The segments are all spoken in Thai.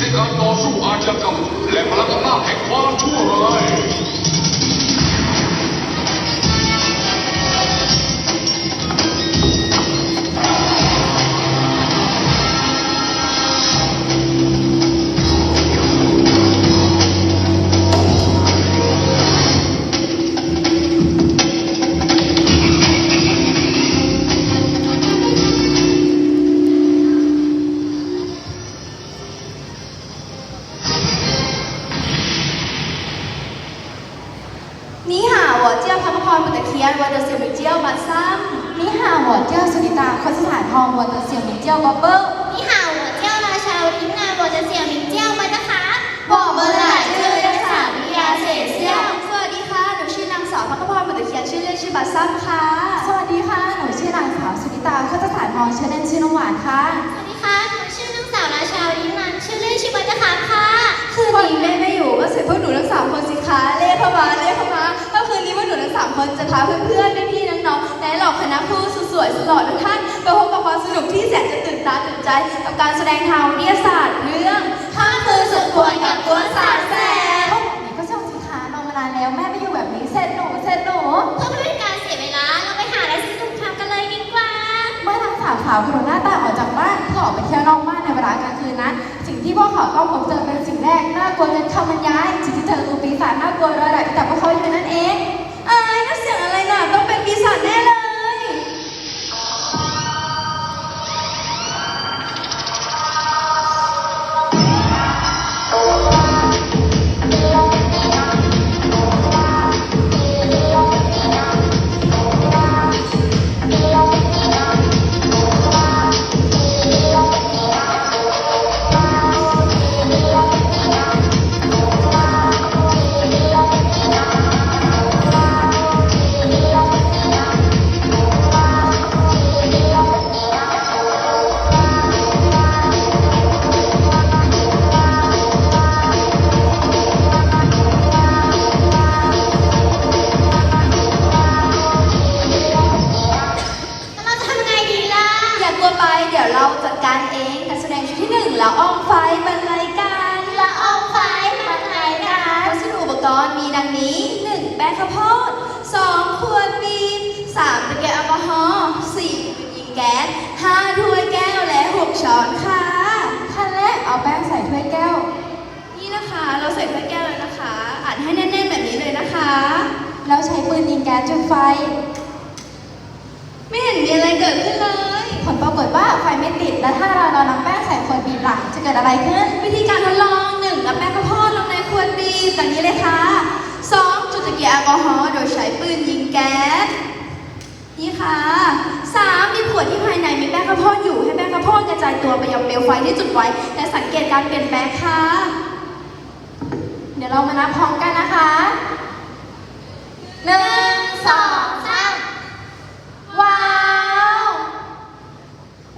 ในการต่อสู้อาชญากรรมและพลังอำนาจแห่งความชั่วร้าย ชื่อเล่นชื่อบัตซัมค่ะ สวัสดีค่ะ หนูชื่อนางสาวสุนิตาคนสถานทองชื่อเล่นชื่อน้องหวานค่ะ สวัสดีค่ะ หนูชื่อนางสาวราชาลินันชื่อเล่นชื่อบัตคาค่ะ คืนนี้แม่ไม่อยู่ก็เสร็จพวกหนูทั้งสามคนสิคะเรียกเข้ามาเรียกเข้ามาถ้าคืนนี้พวกหนูทั้งสามคนจะพาเพื่อนๆพี่ๆน้องๆและเหล่าคณะผู้สุดสวยสุดหล่อทุกท่านไปพบกับความสนุกที่แสนจะตื่นตาตื่นใจกับการแสดงทางวิทยาศาสตร์เรื่องข้าามสาวกระโดหน้าตางออกจากบ้านเพื่อออกไปเที่ยวนอกบ้านในเวลากลางคืนนะ สิ่งที่พวกเขาต้องพบเจอเป็นสิ่งแรกน่ากลัวจนคำบรรยายสิ่งที่เจอคือปีศาจน่ากลัวระดับแต่พวกเขาอยู่นั่นเองอายน่าเสียงอะไรน่ะต้องเป็นปีศาจแข้าวโพด 2. ขวดบีม 3. ตะเกียบแอลกอฮอล์ 4. เป็นยิงแก๊ส 5. ถ้วยแก้วและ6ช้อนค่ะขั้นแรกเอาแป้งใส่ถ้วยแก้ว นี่นะคะ เราใส่ถ้วยแก้วแล้วนะคะอัดให้แน่นๆแบบนี้เลยนะคะ แล้วใช้ปืนยิงแก๊สจุดไฟ ไม่เห็นมีอะไรเกิดขึ้นเลย ผลปรากฏว่าไฟไม่ติด และถ้าเราเรานำแป้งใส่ขวดบีบหลังจะเกิดอะไรขึ้น วิธีการทดลองหนึ่งนำแป้งข้าวโพดลงในขวดบีบแบบนี้เลยค่ะ 2. จุดตะ เกียบแอลกอฮอล์โดยใช้ปืนยิงแก๊สนี่ค่ะ 3. มีขวดที่ภายในมีแป้งข้าวโพดอยู่ให้แป้งข้าวโพดกระจายตัวไปยังเปลวไฟที่จุดไว้และสังเกตการเปลี่ยนแปลงค่ะ เดี๋ยวเรามานับพร้อมกันนะคะหนึ่งสองสามว้าว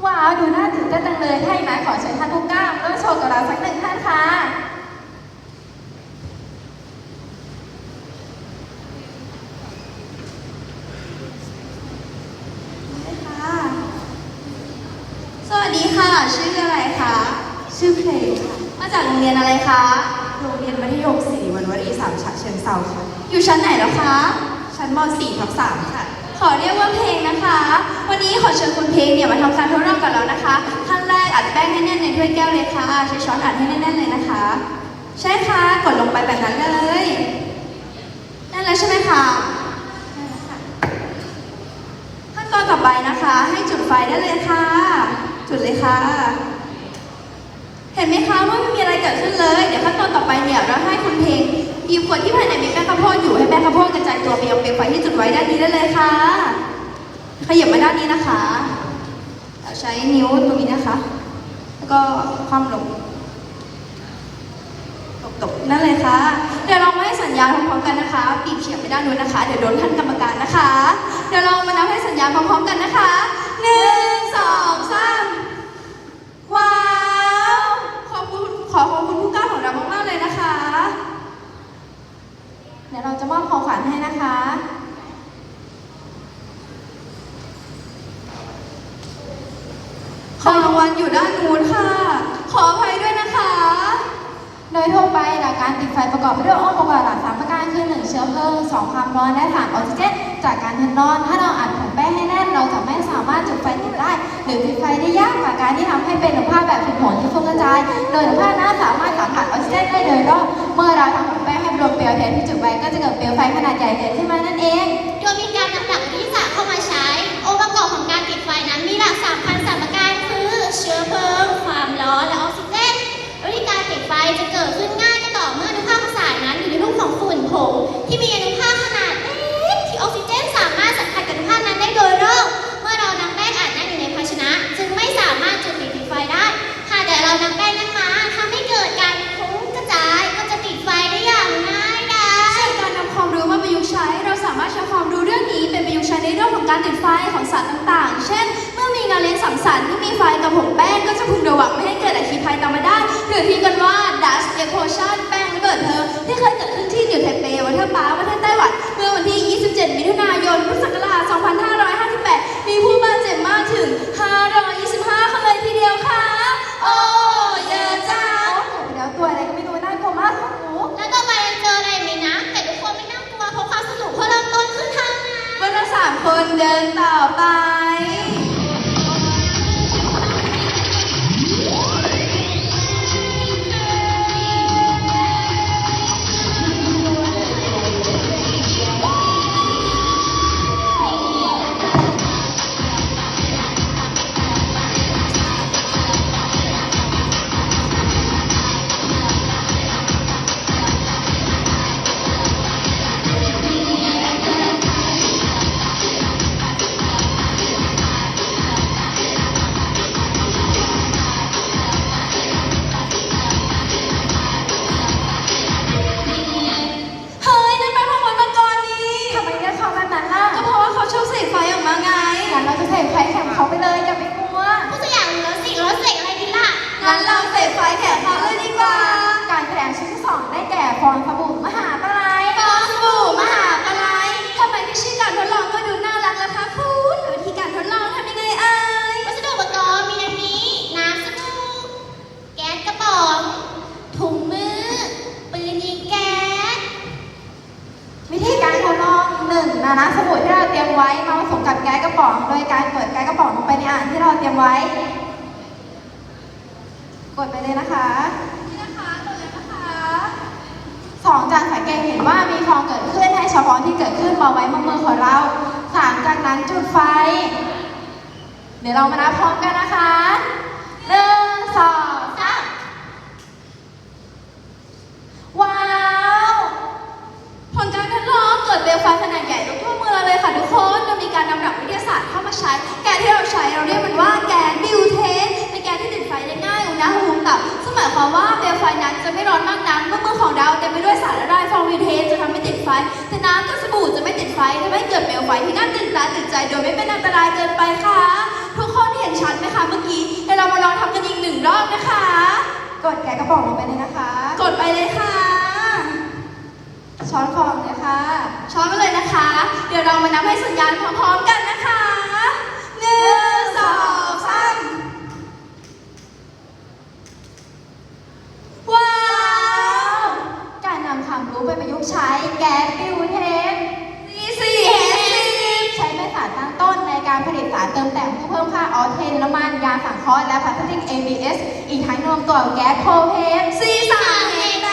ว้าว ดูน่าตื่นเต้นจังเลยท่างนั้นขอเชิญท่านผู้กล้าร่วมโชว์กับเราสักหนึ่งท่านค่ะ ค่ะ สวัสดีค่ะ ชื่ออะไรคะ ชื่อเพลงค่ะ มา จากโรงเรียนอะไรคะ โรงเรียนมัธยมศรีวันวรีสามฉะเชิงเซาค่ะ อยู่ชั้นไหนแล้วคะ ชั้นม .4 ทับ3ค่ะ ขอเรียกว่าเพลงนะคะ วันนี้ขอเชิญคุณเพลงเนี่ยมาทำการทดลองกับเรานะคะ ขั้นแรกอัดแป้งให้แน่นในถ้วยแก้วเลยค่ะ ใช้ช้อนอัดให้แน่นๆเลยนะคะ ใช่ค่ะ กดลงไปแบบนั้นเลยนั่นแล้วใช่ไหมคะขั้นตอนต่อไปนะคะ ให้จุดไฟได้เลยค่ะ จุดเลยค่ะ ห็นไหมคะว่าไม่มีอะไรเกิดขึ้นเลย เดี๋ยวขั้นตอนต่อไปเนี่ยเราให้คุณเพลงหยิบขวดที่ภายในมีแป้งข้าวโพดอยู่ให้แป้งข้าวโพดกระจายตัวไปยังเปลวไฟที่จุดไว้ด้านนี้ได้เลยค่ะขยับมาด้านนี้นะคะเราใช้นิ้วตรงนี้นะคะ แล้วก็คว่ำลงตบๆนั่นเลยค่ะ เดี๋ยวเรามาให้สัญญาณพร้อมๆกันนะคะ ปีบเฉียงไปด้านนู้นนะคะ เดี๋ยวโดนท่านกรรมการนะคะ เดี๋ยวเรามานับให้สัญญาณพร้อมๆกันนะคะหนึ่งสองสาม ขอขอบคุณผู้กล้าของเรามากๆเลยนะคะ เดี๋ยวเราจะมอบของขวัญให้นะคะของรางวัลอยู่ด้านนู้นค่ะ ขออภัยด้วยนะคะ โดยทั่วไปหลักการติดไฟประกอบไปด้วยองค์ประกอบหลักสามประการคือ 1 เชื้อเพลิง 2 ความร้อน และ3ออกซิเจน จากการทนร้อน ถ้าเราอัดผงแป้งให้แน่น เราจะไม่สามารถจุดไฟติดได้ หรือติดไฟได้ยากกว่าการที่ทำให้เป็นอนุภาคแบบผิดผลที่ฟุ้งกระจาย โดยอนุภาคนั้นสามารถสัมผัสออกซิเจนได้โดยรอบ เมื่อเราทำผงแป้งให้รวมเปลวเทียนที่จุดไว้ก็จะเกิดเปลวไฟขนาดใหญ่เกิดขึ้นมานั่นเอง โดยมีการนำหลักวิทยาศาสตร์เข้ามาใช้ องค์ประกอบของการติดไฟนั้นมีหลักสาม ในเรื่องของการติดไฟของสารต่างๆ เช่น เมื่อมีงานเลี้ยงสังสรรค์ที่มีไฟกับผงแป้งก็จะพึงระวังไม่ให้เกิดอัคคีภัยตามมาได้ หรือที่กันว่า dust explosion แป้งระเบิดเพลิงที่เคยเกิดขึ้นที่นิวไทเปวัฒนปาประเทศไต้หวันเมื่อวันที่ 27 มิถุนายน พุทธศักราช 2558 มีผู้บาดเจ็บมากถึง 525 คนเลยทีเดียวค่ะโอ้ามคานาสบู่ที่เราเตรียมไว้มาผสมกับแก๊สกระป๋อง โดยการเปิดแก๊สกระป๋องลงไปในอ่างที่เราเตรียมไว้ กดไปเลยนะคะนี่นะคะกดเลยนะคะสองจากสังเกตเห็นว่ามีฟองเกิดขึ้นให้เฉพาะที่เกิดขึ้นมาไว้บนมือของเราสามจากนั้นจุดไฟ เดี๋ยวเรามานับพร้อมกันนะคะ ที่น่าตื่นตาตื่นใจโดยไม่เป็นอันตรายเกินไปค่ะ ทุกคนเห็นชัดไหมคะเมื่อกี้เดี๋ยวเรามาลองทำกันอีกหนึ่งรอบนะคะ กดแก๊สกระป๋องลงไปเลยนะคะ กดไปเลยค่ะ ช้อนฟองเลยค่ะ ช้อนไปเลยนะคะ เดี๋ยวเรามานับให้สัญญาณพร้อมๆกันนะคะหนึ่งสองสามว้าว การนำความรู้ไปประยุกต์ใช้ เคราะห์และพลาสติก ABS อีกทั้งรวมตัวกับแก๊สโพรเพนสี่สามเอแป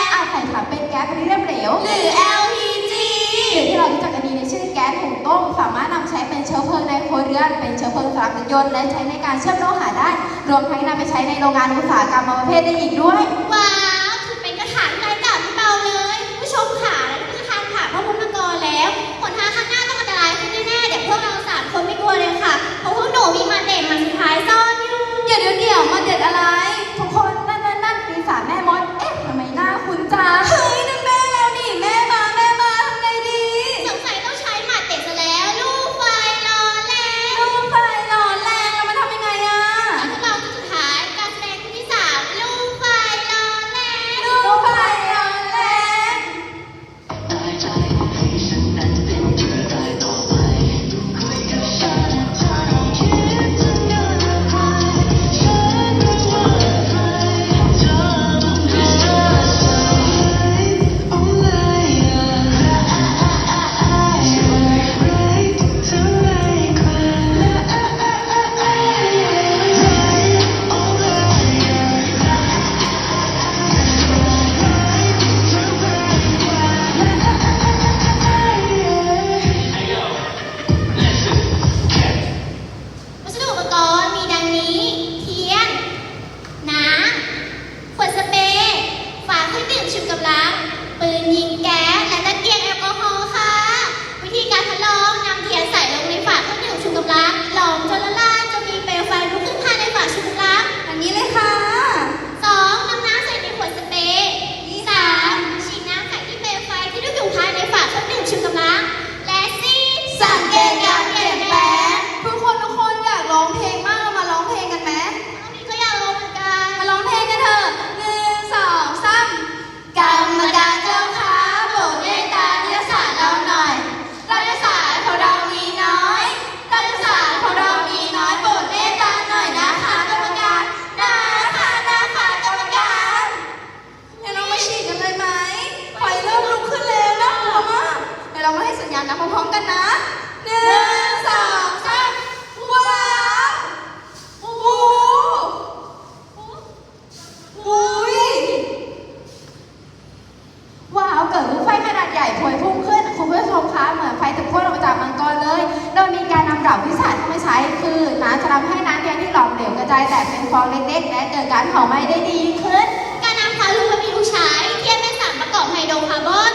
ดอาจใส่ถังเป็นแก๊สโพลิเมอร์เหลวหรือ LPG หรือที่เรารู้จักกันดีในชื่อแก๊สหุงต้ม สามารถนำใช้เป็นเชื้อเพลิงในครัวเรือน เป็นเชื้อเพลิงสำหรับรถยนต์และใช้ในการเชื่อมโลหะได้ รวมทั้งนำไปใช้ในโรงงานอุตสาหกรรมบางประเภทได้อีกด้วย ว้าวถือเป็นกระถางที่ไร้กาบไม่เบาเลย ผู้ชมขาและนี่คือทางผ่านพระพุทธกรแล้วผลทางข้างหน้าต้องอันตรายขึ้นแน่ๆเดี๋ยวพวกเราสามคนไม่กลัวเลยค่ะเพราะพวกหนูมีมาเด่นมาสุดท้ายซ่อน อะไร เรามาให้สัญญาณนับพร้อมๆกันนะหนึ่งสองสามว้าวโอ้โหอุ้ยว้าวเกิดลูกไฟขนาดใหญ่พวยพุ่งขึ้นคุณผู้ชมคะเหมือนไฟถูกพ่นออกมาจากมังกรเลย โดยมีการนำดาบวิสาเข้ามาใช้คือน้ำจะทำให้น้ำเทียนที่หลอมเหลวกระจายแตกเป็นฟองเล็กๆ และเกิดการเผาไหม้ได้ดีขึ้น การนำคามรู้มาประยุกต์ใช้เทียนเป็นสารประกอบไฮโดรคาร์บอน